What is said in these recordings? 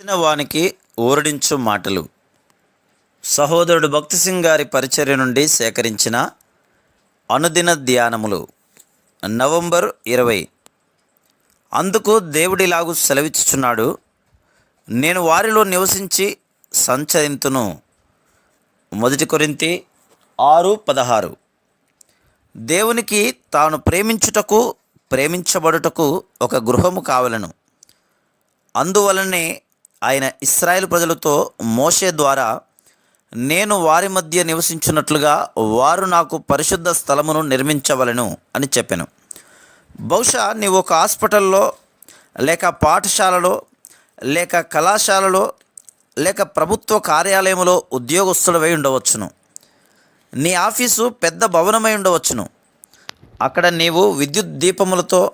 వచ్చిన వానికి ఊరడించు మాటలు. సహోదరుడు భక్తి సింగ్ గారి పరిచర్య నుండి సేకరించిన అనుదిన ధ్యానములు. నవంబర్ ఇరవై. అందుకు దేవుడిలాగు సెలవిచ్చుచున్నాడు నేను వారిలో నివసించి సంచరింతును. మొదటి కొరింతి ఆరు పదహారు. దేవునికి తాను ప్రేమించుటకు ప్రేమించబడుటకు ఒక గృహము కావలను. అందువలనే ఆయన ఇస్రాయేల్ ప్రజలతో మోషే ద్వారా నేను వారి మధ్య నివసించున్నట్లుగా వారు నాకు పరిశుద్ధ స్థలమును నిర్మించవలను అని చెప్పాను. బహుశా నీవు ఒక హాస్పిటల్లో లేక పాఠశాలలో లేక కళాశాలలో లేక ప్రభుత్వ కార్యాలయంలో ఉద్యోగస్తుడవై ఉండవచ్చును. నీ ఆఫీసు పెద్ద భవనమై ఉండవచ్చును. అక్కడ నీవు విద్యుత్ దీపములతో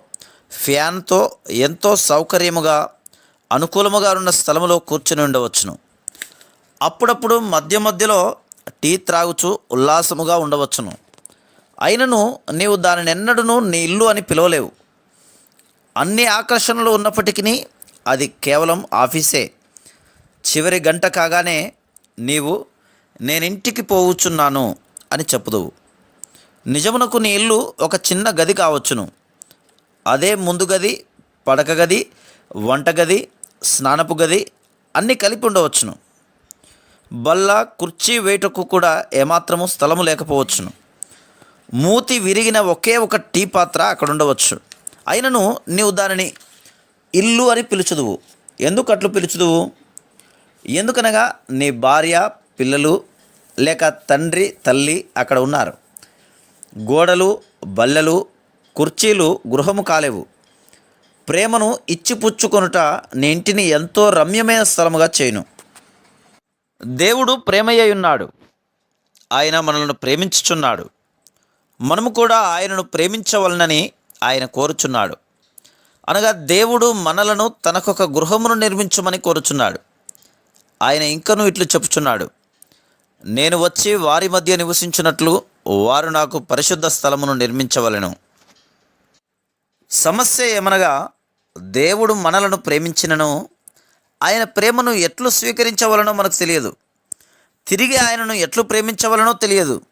ఫ్యాన్తో ఎంతో సౌకర్యముగా అనుకూలముగా ఉన్న స్థలంలో కూర్చుని ఉండవచ్చును. అప్పుడప్పుడు మధ్య మధ్యలో టీ త్రాగుచు ఉల్లాసముగా ఉండవచ్చును. అయినను నీవు దానిని ఎన్నడూను నీ ఇల్లు అని పిలవలేవు. అన్ని ఆకర్షణలు ఉన్నప్పటికీ అది కేవలం ఆఫీసే. చివరి గంట కాగానే నీవు నేనింటికి పోవుచున్నాను అని చెప్పుదువు. నిజమునకు నీ ఇల్లు ఒక చిన్న గది కావచ్చును. అదే ముందు గది పడక గది వంటగది స్నానపు గది అన్నీ కలిపి ఉండవచ్చును. బల్ల కుర్చీ వేటకు కూడా ఏమాత్రము స్థలము లేకపోవచ్చును. మూతి విరిగిన ఒకే ఒక టీ పాత్ర అక్కడ ఉండవచ్చు అయినను నీవు దానిని ఇల్లు అని పిలుచుదువు. ఎందుకు అట్లు పిలుచుదువు? ఎందుకనగా నీ భార్య పిల్లలు లేక తండ్రి తల్లి అక్కడ ఉన్నారు. గోడలు బల్లెలు కుర్చీలు గృహము కాలేవు. ప్రేమను ఇచ్చిపుచ్చుకొనుట నీ ఇంటిని ఎంతో రమ్యమైన స్థలముగా చేయును. దేవుడు ప్రేమయ్య ఉన్నాడు ఆయన మనల్ని ప్రేమించుచున్నాడు. మనము కూడా ఆయనను ప్రేమించవలనని ఆయన కోరుచున్నాడు. అనగా దేవుడు మనలను తనకొక గృహమును నిర్మించమని కోరుచున్నాడు. ఆయన ఇంకను ఇట్లు చెప్పుచున్నాడు. నేను వచ్చి వారి మధ్య నివసించినట్లు వారు నాకు పరిశుద్ధ స్థలమును నిర్మించవలెను. సమస్య ఏమనగా దేవుడు మనలను ప్రేమించినను ఆయన ప్రేమను ఎట్లు స్వీకరించవలనో మనకు తెలియదు. తిరిగి ఆయనను ఎట్లు ప్రేమించవలనో తెలియదు.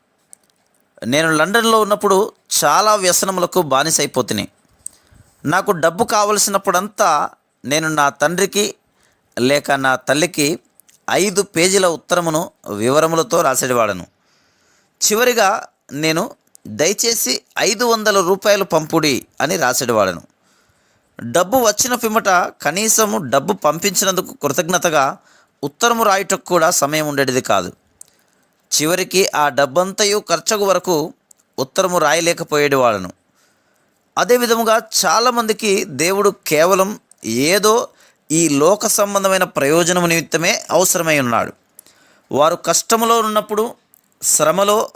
నేను లండన్లో ఉన్నప్పుడు చాలా వ్యసనములకు బానిసైపోతుని. నాకు డబ్బు కావలసినప్పుడంతా నేను నా తండ్రికి లేక నా తల్లికి ఐదు పేజీల ఉత్తరమును వివరములతో రాసేవాడను. చివరిగా నేను దయచేసి ఐదు వందల రూపాయలు పంపుడి అని రాసేవాడను. డబ్బు వచ్చిన పిమ్మట కనీసము డబ్బు పంపించినందుకు కృతజ్ఞతగా ఉత్తరము రాయుటకు కూడా సమయం ఉండేది కాదు. చివరికి ఆ డబ్బంతయు ఖర్చుకు వరకు ఉత్తరము రాయలేకపోయేది వాళ్ళను అదే విధముగా చాలామందికి దేవుడు కేవలం ఏదో ఈ లోక సంబంధమైన ప్రయోజనం నిమిత్తమే అవసరమై ఉన్నాడు. వారు కష్టములో ఉన్నప్పుడు శ్రమలో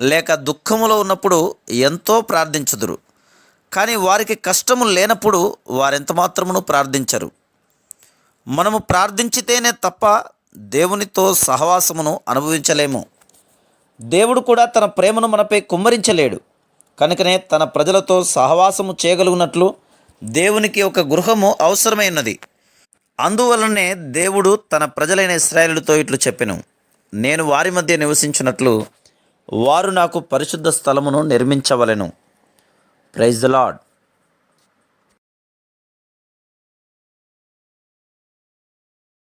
లేక దుఃఖములో ఉన్నప్పుడు ఎంతో ప్రార్థించుదురు. కానీ వారికి కష్టము లేనప్పుడు వారెంత మాత్రమును ప్రార్థించరు. మనము ప్రార్థించితేనే తప్ప దేవునితో సహవాసమును అనుభవించలేము. దేవుడు కూడా తన ప్రేమను మనపై కుమ్మరించలేడు. కనుకనే తన ప్రజలతో సహవాసము చేయగలుగునట్లు దేవునికి ఒక గృహము అవసరమైనది అందువలనే దేవుడు తన ప్రజలైన ఇస్రాయలుతో ఇట్లు చెప్పెను. నేను వారి మధ్య నివసించినట్లు వారు నాకు పరిశుద్ధ స్థలమును నిర్మించవలెను. Praise the lord